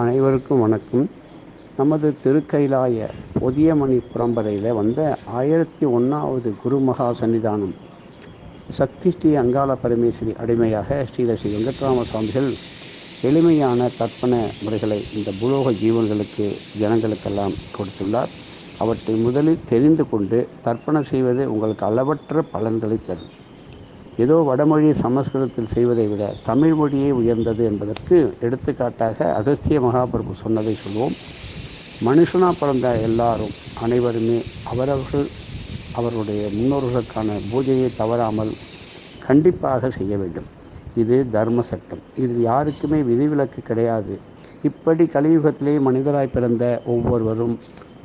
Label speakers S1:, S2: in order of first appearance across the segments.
S1: அனைவருக்கும் வணக்கம். நமது திருக்கைலாய பொதியமணி புறம்பரையில் வந்த ஆயிரத்தி ஒன்றாவது குருமகா சன்னிதானம். சக்தி ஸ்ரீ அங்காள பரமேஸ்வரி அடிமையாக ஸ்ரீல ஸ்ரீ வெங்கட்ராம சுவாமிகள் எளிமையான கற்பனை முறைகளை இந்த புலோக ஜீவன்களுக்கு ஜனங்களுக்கெல்லாம் கொடுத்துள்ளார். அவற்றை முதலில் தெரிந்து கொண்டு தர்ப்பணம் செய்வது உங்களுக்கு அளவற்ற பலன்களை தரும். ஏதோ வடமொழி சமஸ்கிருதத்தில் செய்வதை விட தமிழ் மொழியே உயர்ந்தது என்பதற்கு எடுத்துக்காட்டாக அகஸ்திய மகாபிரபு சொன்னதை சொல்வோம். மனுஷனாக பிறந்த எல்லாரும் அனைவருமே அவரவர்கள் அவருடைய முன்னோர்களுக்கான பூஜையை தவறாமல் கண்டிப்பாக செய்ய வேண்டும். இது தர்ம சட்டம். இது யாருக்குமே விதிவிலக்கு கிடையாது. இப்படி கலியுகத்திலே மனிதராய் பிறந்த ஒவ்வொருவரும்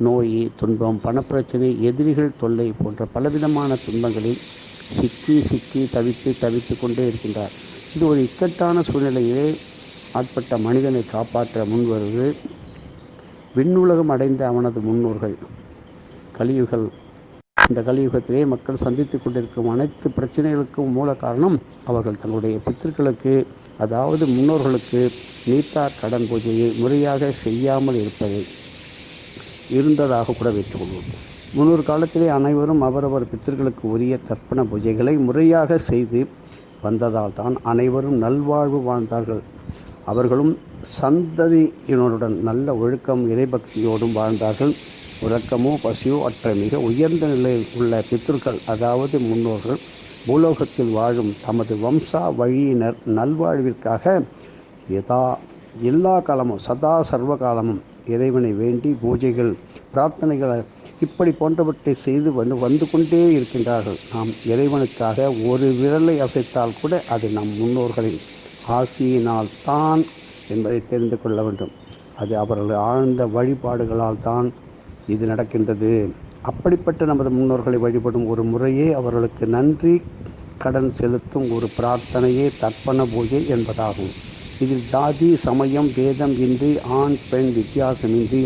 S1: நோய் துன்பம் பணப்பிரச்சனை எதிரிகள் தொல்லை போன்ற பலவிதமான துன்பங்களில் சிக்கி சிக்கி தவித்து தவித்து கொண்டே இருக்கின்றார். இது ஒரு இக்கட்டான சூழ்நிலையிலே ஆட்பட்ட மனிதனை காப்பாற்ற முன்வருவது விண்ணுலகம் அடைந்த அவனது முன்னோர்கள் கலியுகள். இந்த கலியுகத்திலே மக்கள் சந்தித்து கொண்டிருக்கும் அனைத்து பிரச்சனைகளுக்கும் மூல காரணம் அவர்கள் தன்னுடைய பித்திருக்களுக்கு அதாவது முன்னோர்களுக்கு நீத்தார் கடன் பூஜையை முறையாக செய்யாமல் இருப்பதை இருந்ததாக கூட வைத்துக்கொள்வோம் முன்னொரு காலத்திலே அனைவரும் அவரவர் பித்தர்களுக்கு உரிய தர்ப்பண பூஜைகளை முறையாக செய்து வந்ததால் தான் அனைவரும் நல்வாழ்வு வாழ்ந்தார்கள். அவர்களும் சந்ததியினருடன் நல்ல ஒழுக்கம் இறைபக்தியோடும் வாழ்ந்தார்கள். உறக்கமோ பசியோ அற்ற மிக உயர்ந்த நிலையில் உள்ள பித்ருக்கள் அதாவது முன்னோர்கள் பூலோகத்தில் வாழும் தமது வம்சா வழியினர் நல்வாழ்விற்காக எதா எல்லா காலமும் சதா சர்வ காலமும் இறைவனை வேண்டி பூஜைகள் பிரார்த்தனைகள் இப்படி போன்றவற்றை செய்து வந்து வந்து கொண்டே இருக்கின்றார்கள். நாம் இறைவனுக்காக ஒரு விரலை அசைத்தால் கூட அது நம் முன்னோர்களின் ஆசியினால் தான் என்பதை தெரிந்து கொள்ள வேண்டும். அது அவர்கள் ஆழ்ந்த வழிபாடுகளால் தான் இது நடக்கின்றது. அப்படிப்பட்ட நமது முன்னோர்களை வழிபடும் ஒரு முறையே அவர்களுக்கு நன்றி கடன் செலுத்தும் ஒரு பிரார்த்தனையே தர்ப்பண பூஜை என்பதாகும். இதில் ஜாதி சமயம் வேதம் இன்றி ஆண் பெண் வித்தியாசமின்றி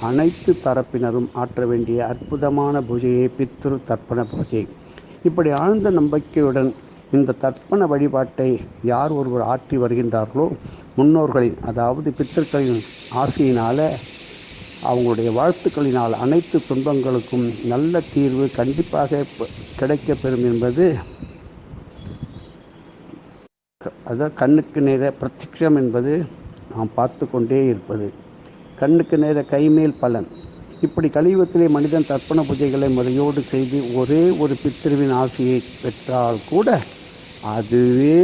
S1: அனைத்து தரப்பினரும் ஆற்ற வேண்டிய அற்புதமான பூஜையை பித்ரு தர்ப்பண பூஜை. இப்படி ஆழ்ந்த நம்பிக்கையுடன் இந்த தர்ப்பண வழிபாட்டை யார் ஒருவர் ஆற்றி வருகின்றார்களோ முன்னோர்களின் அதாவது பித்தர்களின் ஆசையினால் அவங்களுடைய வாழ்த்துக்களினால் அனைத்து துன்பங்களுக்கும் நல்ல தீர்வு கண்டிப்பாக கிடைக்கப்பெறும் என்பது அதாவது கண்ணுக்கு நேர பிரத்யக்ஷம் என்பது நாம் பார்த்து கொண்டே இருப்பது. கண்ணுக்கு நேர கைமேல் பலன். இப்படி கலியுகத்திலே மனிதன் தர்ப்பண பூஜைகளை முறையோடு செய்து ஒரே ஒரு பித்திருவின் ஆசையை பெற்றால் கூட அதுவே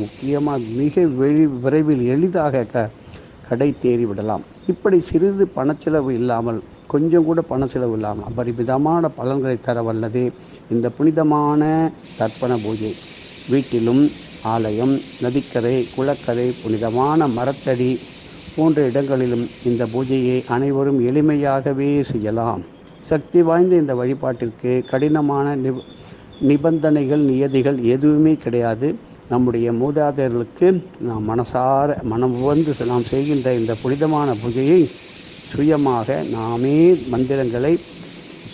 S1: முக்கியமாக மிக வெளி விரைவில் எளிதாக க கடை தேறி விடலாம் இப்படி சிறிது பணச்செலவு இல்லாமல் கொஞ்சம் கூட பண செலவு இல்லாமல் அபரிமிதமான பலன்களை தர வல்லதே இந்த புனிதமான தர்ப்பண பூஜை. வீட்டிலும் ஆலயம் நதிக்கரை குளக்கரை புனிதமான மரத்தடி போன்ற இடங்களிலும் இந்த பூஜையை அனைவரும் எளிமையாகவே செய்யலாம். சக்தி வாய்ந்த இந்த வழிபாட்டிற்கு கடினமான நிப நிபந்தனைகள் நியதிகள் எதுவுமே கிடையாது. நம்முடைய மூதாதையர்களுக்கு நாம் மனசார மனம் வந்து நாம் செய்கின்ற இந்த புனிதமான பூஜையை சுயமாக நாமே மந்திரங்களை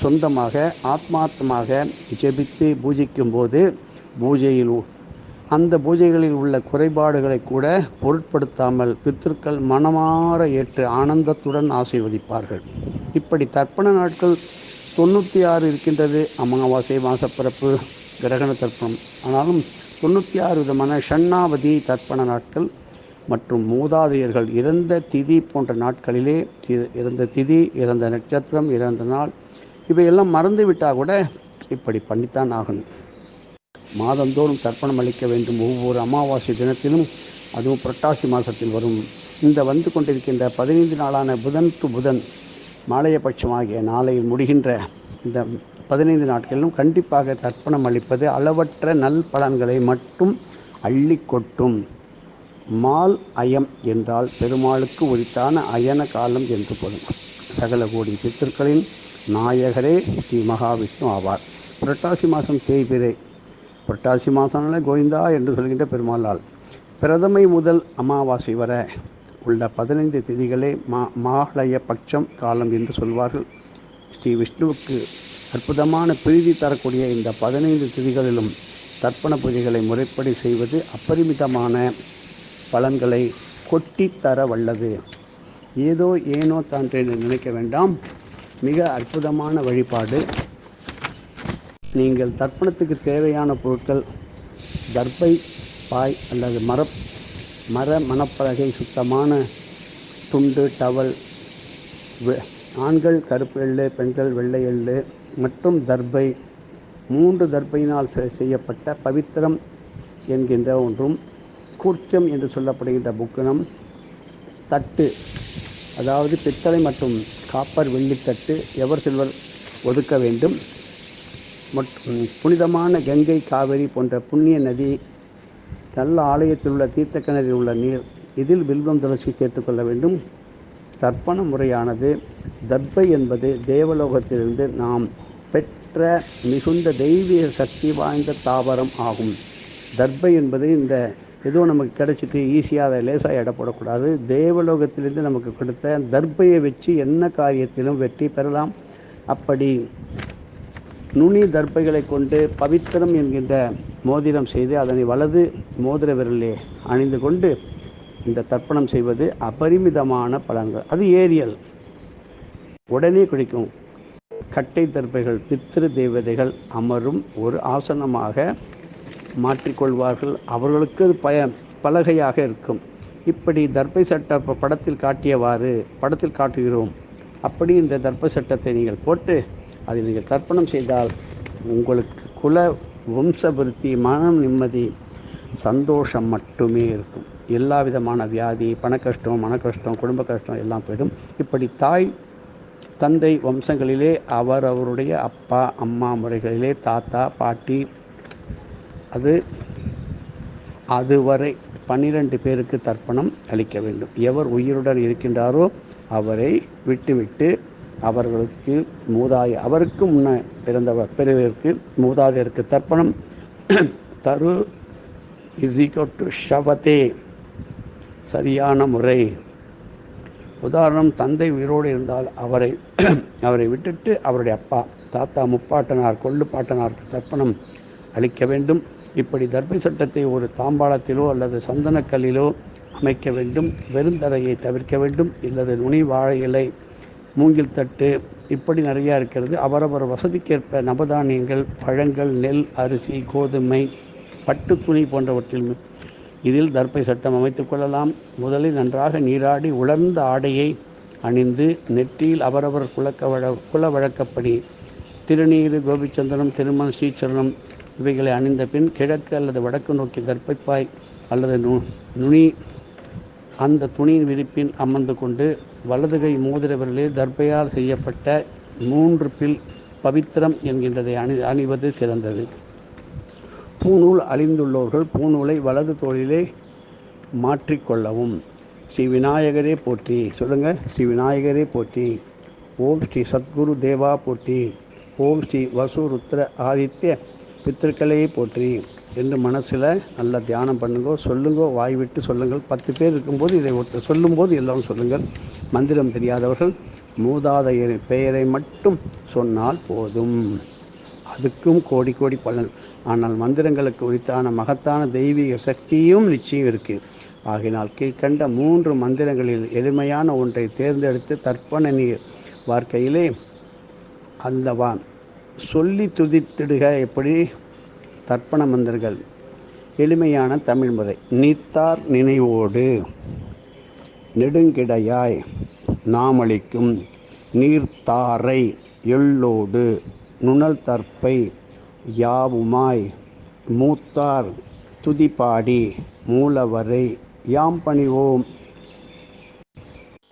S1: சொந்தமாக ஆத்மார்த்தமாக ஜெபித்து பூஜிக்கும் போது பூஜையில் அந்த பூஜைகளில் உள்ள குறைபாடுகளை கூட பொருட்படுத்தாமல் பித்திருக்கள் மனமாற ஏற்று ஆனந்தத்துடன் ஆசீர்வதிப்பார்கள். இப்படி தர்ப்பண நாட்கள் தொண்ணூற்றி ஆறு இருக்கின்றது. அமாவாசை மாசப்பிறப்பு கிரகண தர்ப்பணம். ஆனாலும் தொண்ணூற்றி ஆறு விதமான ஷண்ணாவதி தர்ப்பண நாட்கள் மற்றும் மூதாதையர்கள் இறந்த திதி போன்ற நாட்களிலே இறந்த திதி இறந்த நட்சத்திரம் இறந்த நாள் இவையெல்லாம் மறந்துவிட்டால் கூட இப்படி பண்ணித்தான் ஆகணும். மாதந்தோறும் தர்ப்பணம் அளிக்க வேண்டும். ஒவ்வொரு அமாவாசை தினத்திலும் அதுவும் புரட்டாசி மாதத்தில் வரும். இந்த வந்து கொண்டிருக்கின்ற பதினைந்து நாளான புதன் டு புதன் மாலையபட்சமாகிய நாளையில் முடிகின்ற இந்த பதினைந்து நாட்களிலும் கண்டிப்பாக தர்ப்பணம் அளிப்பது அளவற்ற நல் பலன்களை மட்டும் அள்ளி கொட்டும். மால் அயம் என்றால் பெருமாளுக்கு உரித்தான அயன காலம் என்று பொருள். சகல கோடி பித்தர்களின் நாயகரே ஸ்ரீ மகாவிஷ்ணு ஆவார். புரட்டாசி மாதம் தேய்பிரை புரட்டாசி மாதம்னால கோவிந்தா என்று சொல்கின்ற பெருமாளால். பிரதமை முதல் அமாவாசை வர உள்ள பதினைந்து திதிகளே மா மாலய பட்சம் காலம் என்று சொல்வார்கள். ஸ்ரீ விஷ்ணுவுக்கு அற்புதமான பிரீதி தரக்கூடிய இந்த பதினைந்து திதிகளிலும் தர்ப்பண பூஜைகளை முறைப்படி செய்வது அப்பரிமிதமான பலன்களை கொட்டித்தர வல்லது. ஏதோ ஏனோ தான் நினைக்க வேண்டாம். மிக அற்புதமான வழிபாடு. நீங்கள் தர்ப்பணத்துக்கு தேவையான பொருட்கள் தர்பை பாய் அல்லது மர மர மணப்பலகை சுத்தமான துண்டு டவல் ஆண்கள் கருப்பு எள்ளு பெண்கள் வெள்ளை எள்ளு மற்றும் தர்பை மூன்று தர்பையினால் செய்யப்பட்ட பவித்திரம் என்கின்ற ஒன்றும் கூர்ச்சம் என்று சொல்லப்படுகின்ற புக்கனம் தட்டு அதாவது பித்தளை மற்றும் காப்பர் வெள்ளித்தட்டு எவர் சில்வர் ஒதுக்க வேண்டும்? மற்றும் புனிதமான கங்கை காவிரி போன்ற புண்ணிய நதி நல்ல ஆலயத்தில் உள்ள தீர்த்த கிணறில் உள்ள நீர் இதில் வில்வம் துளசி சேர்த்துக்கொள்ள வேண்டும். தர்ப்பண முறையானது தர்ப்பை என்பது தேவலோகத்திலிருந்து நாம் பெற்ற மிகுந்த தெய்வீக சக்தி வாய்ந்த தாவரம் ஆகும். தர்ப்பை என்பது இந்த எதுவும் நமக்கு கிடைச்சிட்டு ஈஸியாக அதை லேசாக இடப்படக்கூடாது தேவலோகத்திலிருந்து நமக்கு கொடுத்த தர்பையை வச்சு என்ன காரியத்திலும் வெற்றி பெறலாம். அப்படி நுனி தர்ப்பைகளை கொண்டு பவித்திரம் என்கின்ற மோதிரம் செய்து அதனை வலது மோதிர விரலே அணிந்து கொண்டு இந்த தர்ப்பணம் செய்வது அபரிமிதமான பலன்கள். அது ஏரியல். உடனே குடிக்கும். கட்டை தர்ப்பைகள் பித்திரு தேவதைகள் அமரும் ஒரு ஆசனமாக மாற்றிக்கொள்வார்கள். அவர்களுக்கு அது பய பலகையாக இருக்கும். இப்படி தர்ப்பை சட்ட படத்தில் காட்டியவாறு படத்தில் காட்டுகிறோம். அப்படி இந்த தர்ப்ப சட்டத்தை நீங்கள் போட்டு அதில் நீங்கள் தர்ப்பணம் செய்தால் உங்களுக்கு குல வம்சபிருத்தி மனம் நிம்மதி சந்தோஷம் மட்டுமே இருக்கும். எல்லா விதமான வியாதி பண கஷ்டம் மன கஷ்டம் குடும்ப கஷ்டம் எல்லாம் போயிடும். இப்படி தாய் தந்தை வம்சங்களிலே அவர் அவருடைய அப்பா அம்மா முறைகளிலே தாத்தா பாட்டி அது அதுவரை பன்னிரண்டு பேருக்கு தர்ப்பணம் அளிக்க வேண்டும். எவர் உயிருடன் இருக்கின்றாரோ அவரை விட்டுவிட்டு அவர்களுக்கு மூதாய அவருக்கு முன்ன பிறந்தவர் பிறவிற்கு மூதாதையருக்கு தர்ப்பணம். தரு இசிகோ டு ஷவதே சரியான முறை. உதாரணம் தந்தை உயிரோடு இருந்தால் அவரை அவரை விட்டுட்டு அவருடைய அப்பா தாத்தா முப்பாட்டனார் கொள்ளு பாட்டனாருக்கு தர்ப்பணம் அளிக்க வேண்டும். இப்படி தர்ப்பை சட்டத்தை ஒரு தாம்பாளத்திலோ அல்லது சந்தனக்கல்லிலோ அமைக்க வேண்டும். வெறுந்தரையை தவிர்க்க வேண்டும். இல்லது நுனி வாழை இலை மூங்கில் தட்டு இப்படி நிறையா இருக்கிறது. அவரவர் வசதிக்கேற்ப நவதானியங்கள் பழங்கள் நெல் அரிசி கோதுமை பட்டு துணி போன்றவற்றில் இதில் தர்ப்பை சட்டம் அமைத்துக் கொள்ளலாம். முதலில் நன்றாக நீராடி உலர்ந்த ஆடையை அணிந்து நெற்றியில் அவரவர் குலக்க வழ குல வழக்கப்படி திருநீறு கோபிச்சந்திரம் திருமணம் ஸ்ரீச்சரணம் இவைகளை அணிந்த பின் கிழக்கு அல்லது வடக்கு நோக்கி தர்ப்பைப்பாய் அல்லது நு நுனி அந்த துணியின் விரிப்பின் அமர்ந்து கொண்டு வலதுகை மோதிர விரலில் தர்பையால் செய்யப்பட்ட மூன்று பில் பவித்திரம் என்கின்றதை அணி அணிவது சிறந்தது. பூநூல் அழிந்துள்ளவர்கள் பூநூலை வலது தோளிலே மாற்றிக்கொள்ளவும். ஸ்ரீ விநாயகரே போற்றி. சொல்லுங்க ஸ்ரீ விநாயகரே போற்றி. ஓம் ஸ்ரீ சத்குரு தேவா போற்றி. ஓம் ஸ்ரீ வசு ருத்ர ஆதித்ய பித்திருக்களே போற்றி. என்று மனசில் நல்லா தியானம் பண்ணுங்கோ சொல்லுங்கோ வாய் விட்டு சொல்லுங்கள். பத்து பேர் இருக்கும்போது இதை ஒருத்தர் சொல்லும்போது எல்லாம் சொல்லுங்கள். மந்திரம் தெரியாதவர்கள் மூதாதையரின் பெயரை மட்டும் சொன்னால் போதும். அதுக்கும் கோடி கோடி பலன். ஆனால் மந்திரங்களுக்கு உரித்தான மகத்தான தெய்வீக சக்தியும் நிச்சயம் இருக்கு. ஆகினால் கீழ்கண்ட மூன்று மந்திரங்களில் எளிமையான ஒன்றை தேர்ந்தெடுத்து தர்ப்பண நீர் வார்க்கையிலே அந்த வா சொல்லி துதித்திடுக. எப்படி? தர்ப்பண மந்திரங்கள் எளிமையான தமிழ் முறை. நீத்தார் நினைவோடு நெடுங்கிடையாய் நாமளிக்கும் நீர்த்தாரை எள்ளோடு நுணல் தற்பை யாவுமாய் மூத்தார் துதிப்பாடி மூலவரை யாம் பணிவோம்.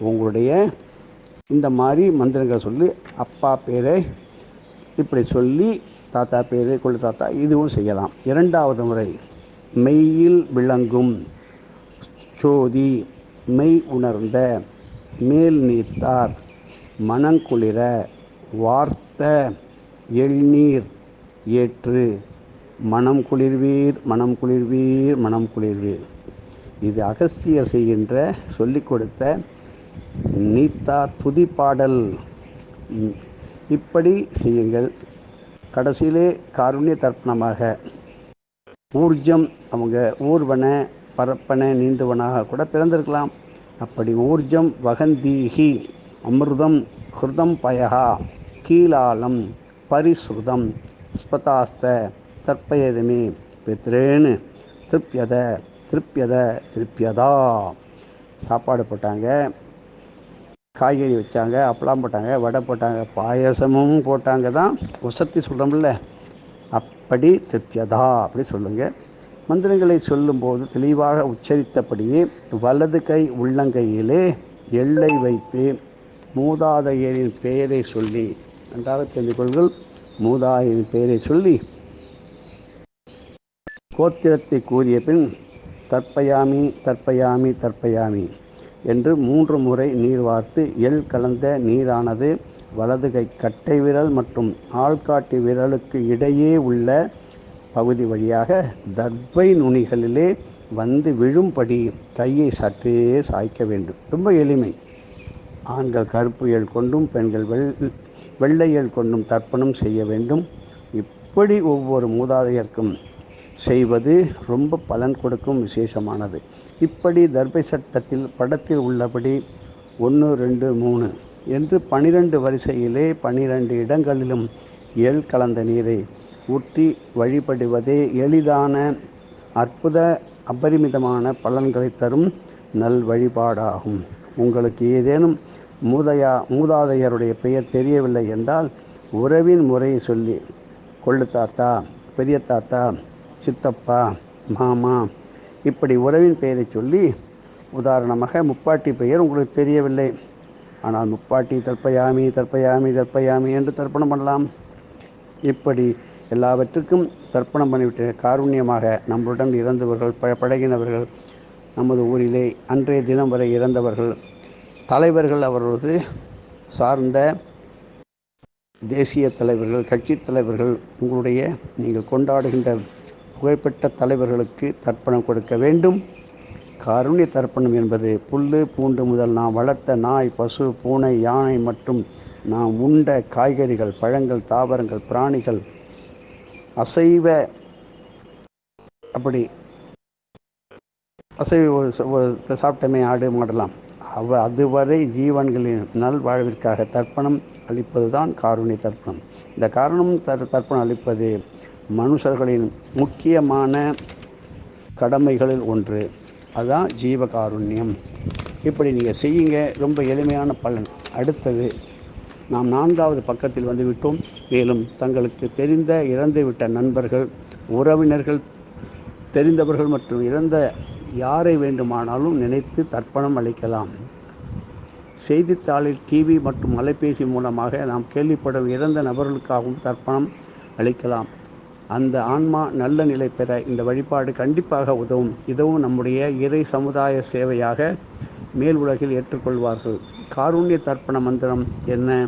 S1: உங்களுடைய இந்த மாதிரி மந்திரங்கள் சொல்லி அப்பா பேரை இப்படி சொல்லி தாத்தா பேரு கொள்ளு தாத்தா இதுவும் செய்யலாம். இரண்டாவது முறை மெய்யில் விளங்கும் சோதி மெய் உணர்ந்த மேல் நீத்தார் மனங்குளிர வார்த்த எள்நீர் ஏற்று மனம் குளிர்வீர் மனம் குளிர்வீர் மனம் குளிர்வீர். இது அகஸ்தியர் செய்கின்ற சொல்லிக் கொடுத்த நீத்தார் துதிப்பாடல் இப்படி செய்யுங்கள். கடைசியிலே காருண்ய தர்ப்பணமாக. ஊர்ஜம் அவங்க ஊர்வன பரப்பன நீந்துவனாக கூட பிறந்திருக்கலாம். அப்படி ஊர்ஜம் வகந்தீகி அமிர்தம் ஹிருதம் பயகா கீழாலம் பரிசுதம் ஸ்பதாஸ்த தற்பயதுமே பித்ரேன்னு திருப்யத திருப்பியத திருப்பியதா சாப்பாடு போட்டாங்க. காய்கறி வச்சாங்க அப்பளம் போட்டாங்க வடை போட்டாங்க பாயசமும் போட்டாங்க தான். உசத்தி சொல்கிறோம்ல அப்படி திருப்தியதா? அப்படி சொல்லுங்கள் மந்திரங்களை சொல்லும்போது தெளிவாக உச்சரித்தபடியே வலது கை உள்ளங்கையிலே எல்லை வைத்து மூதாதையரின் பெயரை சொல்லி நன்றாக தெரிந்து கொள்கள் மூதாதையரின் பெயரை சொல்லி கோத்திரத்தை கூறிய பின் தற்பயாமி தற்பயாமி தற்பயாமி. என்று மூன்று முறை நீர் வார்த்து எள் கலந்த நீரானது வலது கை கட்டை விரல் மற்றும் ஆள்காட்டி விரலுக்கு இடையே உள்ள பகுதி வழியாக தர்பை நுனிகளிலே வந்து விழும்படி கையை சற்றே சாய்க்க வேண்டும். ரொம்ப எளிமை. ஆண்கள் கருப்பு எள் கொண்டும் பெண்கள் வெள் வெள்ளை கொண்டும் தர்ப்பணம் செய்ய வேண்டும். இப்படி ஒவ்வொரு மூதாதையர்க்கும் செய்வது ரொம்ப பலன் கொடுக்கும் விசேஷமானது. இப்படி தர்பை சட்டத்தில் படத்தில் உள்ளபடி ஒன்று ரெண்டு மூணு என்று பனிரெண்டு வரிசையிலே பனிரெண்டு இடங்களிலும் எள் கலந்த நீரை ஊற்றி வழிபடுவதே எளிதான அற்புத அபரிமிதமான பலன்களை தரும் நல் வழிபாடாகும். உங்களுக்கு ஏதேனும் மூதையா மூதாதையருடைய பெயர் தெரியவில்லை என்றால் உறவின் முறையை சொல்லி கொள்ளு தாத்தா பெரிய தாத்தா சித்தப்பா மாமா இப்படி உறவின் பெயரை சொல்லி உதாரணமாக முப்பாட்டி பெயர் உங்களுக்கு தெரியவில்லை. ஆனால் முப்பாட்டி தற்பயாமி தற்பயாமி தற்பயாமி என்று தர்ப்பணம் பண்ணலாம். இப்படி எல்லாவற்றுக்கும் தர்ப்பணம் பண்ணிவிட்டு காருண்யமாக நம்முடன் இறந்தவர்கள் ப பழகினவர்கள் நமது ஊரிலே அன்றைய தினம் வரை இறந்தவர்கள் தலைவர்கள் அவர்களது சார்ந்த தேசிய தலைவர்கள் கட்சி தலைவர்கள் உங்களுடைய நீங்கள் கொண்டாடுகின்ற புகழ்பெற்ற தலைவர்களுக்கு தர்ப்பணம் கொடுக்க வேண்டும். காருண்ய தர்ப்பணம் என்பது புல்லு பூண்டு முதல் நாம் வளர்த்த நாய் பசு பூனை யானை மற்றும் நாம் உண்ட காய்கறிகள் பழங்கள் தாவரங்கள் பிராணிகள். அசைவ அப்படி அசைவ சாப்பிட்டமே ஆடு மாடலாம் அவ அதுவரை ஜீவன்களின் நல்வாழ்விற்காக தர்ப்பணம் அளிப்பதுதான் காருண்ய தர்ப்பணம். இந்த காரணம் தர் தர்ப்பணம் அளிப்பது மனுஷர்களின் முக்கியமான கடமைகளில் ஒன்று. அதுதான் ஜீவகாருண்யம். இப்படி நீங்கள் செய்யுங்க ரொம்ப எளிமையான பலன். அடுத்தது நாம் நான்காவது பக்கத்தில் வந்துவிட்டோம் மேலும் தங்களுக்கு தெரிந்த இறந்துவிட்ட நண்பர்கள் உறவினர்கள் தெரிந்தவர்கள் மற்றும் இறந்த யாரை வேண்டுமானாலும் நினைத்து தர்ப்பணம் அளிக்கலாம். செய்தித்தாளில் டிவி மற்றும் அலைபேசி மூலமாக நாம் கேள்விப்படும் இறந்த நபர்களுக்காகவும் தர்ப்பணம் அளிக்கலாம். அந்த ஆன்மா நல்ல நிலை பெற இந்த வழிபாடு கண்டிப்பாக உதவும். இதுவும் நம்முடைய இறை சமுதாய சேவையாக மேல் உலகில் ஏற்றுக்கொள்வார்கள். காருண்ய தர்ப்பண மந்திரம் என்ன?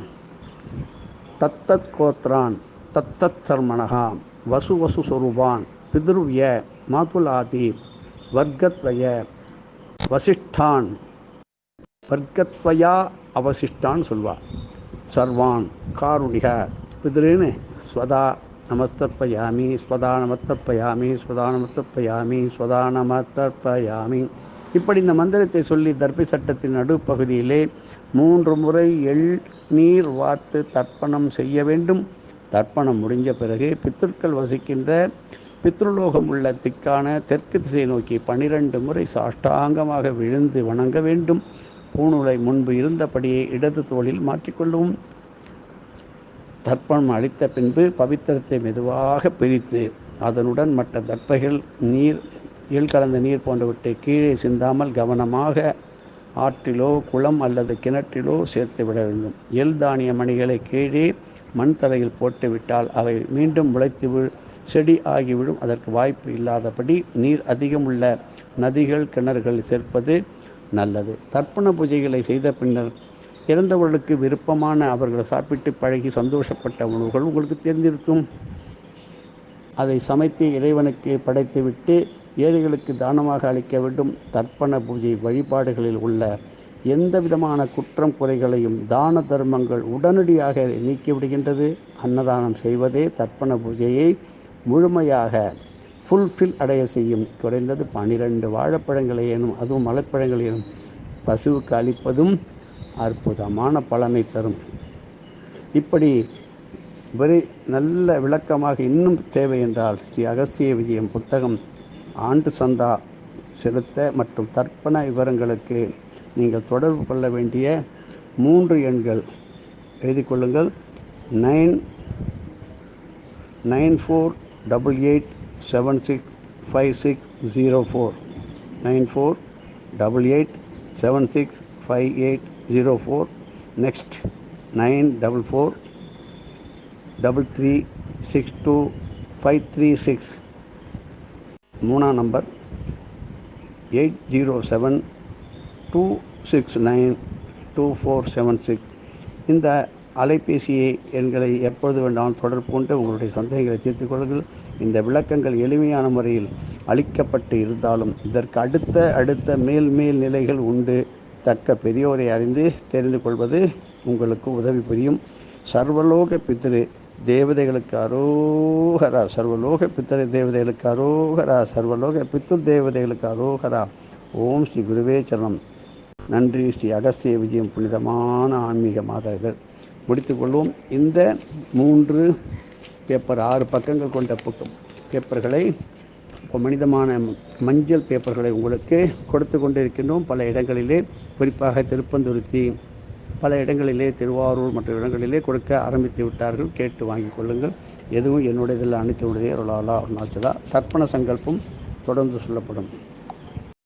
S1: தத்தத் கோத்ரான் தத்தத் சர்மணகா வசு வசு சொருபான் பிதுருவிய மாதுலாதி வர்க்கத்வய வசிஷ்டான். வர்க்கத்வயா அவசிஷ்டான் சொல்வார். சர்வான் காருணிக பிதிருன்னு ஸ்வதா நமஸ்தர்ப்பயாமி ஸ்வதா நமத்தர்ப்பயாமி ஸ்வதா நமத்தர்ப்பயாமி ஸ்வதா நமத்தர்ப்பயாமி இப்படி இந்த மந்திரத்தை சொல்லி தர்ப்பி சட்டத்தின் நடுப்பகுதியிலே மூன்று முறை எள் நீர் வார்த்து தர்ப்பணம் செய்ய வேண்டும். தர்ப்பணம் முடிஞ்ச பிறகு பித்திருக்கள் வசிக்கின்ற பித்ருலோகம் உள்ள திக்கான தெற்கு திசை நோக்கி பனிரெண்டு முறை சாஷ்டாங்கமாக விழுந்து வணங்க வேண்டும். பூணூலை முன்பு இருந்தபடியே இடது தோளில் மாற்றிக்கொள்ளவும் தர்ப்பணம் அளித்த பின்பு பவித்திரத்தை மெதுவாக பிரித்து அதனுடன் மற்ற தர்ப்பைகள் நீர் எள் கலந்த நீர் போன்றவற்றை கீழே சிந்தாமல் கவனமாக ஆற்றிலோ குளம் அல்லது கிணற்றிலோ சேர்த்து விட வேண்டும். எல் தானிய மணிகளை கீழே மண் தரையில் போட்டுவிட்டால் அவை மீண்டும் முளைத்து செடி ஆகிவிடும் அதற்கு வாய்ப்பு இல்லாதபடி நீர் அதிகம் உள்ள நதிகள் கிணறுகள் சேர்ப்பது நல்லது. தர்ப்பண பூஜைகளை செய்த பின்னர் இறந்தவர்களுக்கு விருப்பமான அவர்கள் சாப்பிட்டு பழகி சந்தோஷப்பட்ட உணவுகள் உங்களுக்கு தெரிந்திருக்கும். அதை சமைத்து இறைவனுக்கு படைத்துவிட்டு ஏழைகளுக்கு தானமாக அளிக்க வேண்டும். தர்ப்பண பூஜை வழிபாடுகளில் உள்ள எந்த விதமான குற்றம் குறைகளையும் தான தர்மங்கள் உடனடியாக நீக்கிவிடுகின்றது அன்னதானம் செய்வதே தர்ப்பண பூஜையை முழுமையாக ஃபுல்ஃபில் அடைய செய்யும். குறைந்தது பனிரெண்டு வாழைப்பழங்களையேனும் அதுவும் மலைப்பழங்களையும் பசுவுக்கு அளிப்பதும் அற்புதமான பலனை தரும். இப்படி வெறி நல்ல விளக்கமாக இன்னும் தேவை என்றால் ஸ்ரீ அகஸ்திய விஜயம் புத்தகம் ஆண்டு சந்தா செலுத்த மற்றும் தர்ப்பண விவரங்களுக்கு நீங்கள் தொடர்பு கொள்ள வேண்டிய மூன்று எண்கள் எழுதி கொள்ளுங்கள். Nine nine four double eight seven six five six zero four. Nine four double eight seven six five eight zero four next nine double four double three six two five three six மூணாம் number eight zero seven two six nine two four seven six இந்த அலைபேசி எண்களை எப்பொழுது வேண்டாலும் தொடர்பு கொண்டு உங்களுடைய சந்தேகங்களை தீர்த்து கொள்ளுங்கள். இந்த விளக்கங்கள் எளிமையான முறையில் அளிக்கப்பட்டு இருந்தாலும் இதற்கு அடுத்த அடுத்த மேல் மேல் நிலைகள் உண்டு. தக்க பெரியோரை அறிந்து தெரிந்து கொள்வது உங்களுக்கு உதவி புரியும். சர்வலோக பித்திரு தேவதைகளுக்கு அரோகரா. சர்வலோக பித்திரு தேவதைகளுக்கு அரோகரா. சர்வலோக பித்துர் தேவதைகளுக்கு அரோகரா. ஓம் ஸ்ரீ குருவே சரணம். நன்றி ஸ்ரீ அகஸ்திய விஜயம் புனிதமான ஆன்மீக மாதர்கள் முடித்துக்கொள்வோம் இந்த மூன்று பேப்பர் ஆறு பக்கங்கள் கொண்ட பக்கம் பேப்பர்களை மனிதமான மஞ்சள் பேப்பர்களை உங்களுக்கு கொடுத்து கொண்டிருக்கின்றோம். பல இடங்களிலே குறிப்பாக திருப்பந்துருத்தி பல இடங்களிலே திருவாரூர் மற்ற இடங்களிலே கொடுக்க ஆரம்பித்து விட்டார்கள். கேட்டு வாங்கிக் கொள்ளுங்கள். எதுவும் என்னுடையதில் அனைத்து உடைய அருளாலா அருணாச்சலா. தர்ப்பண சங்கல்பம் தொடர்ந்து சொல்லப்படும்.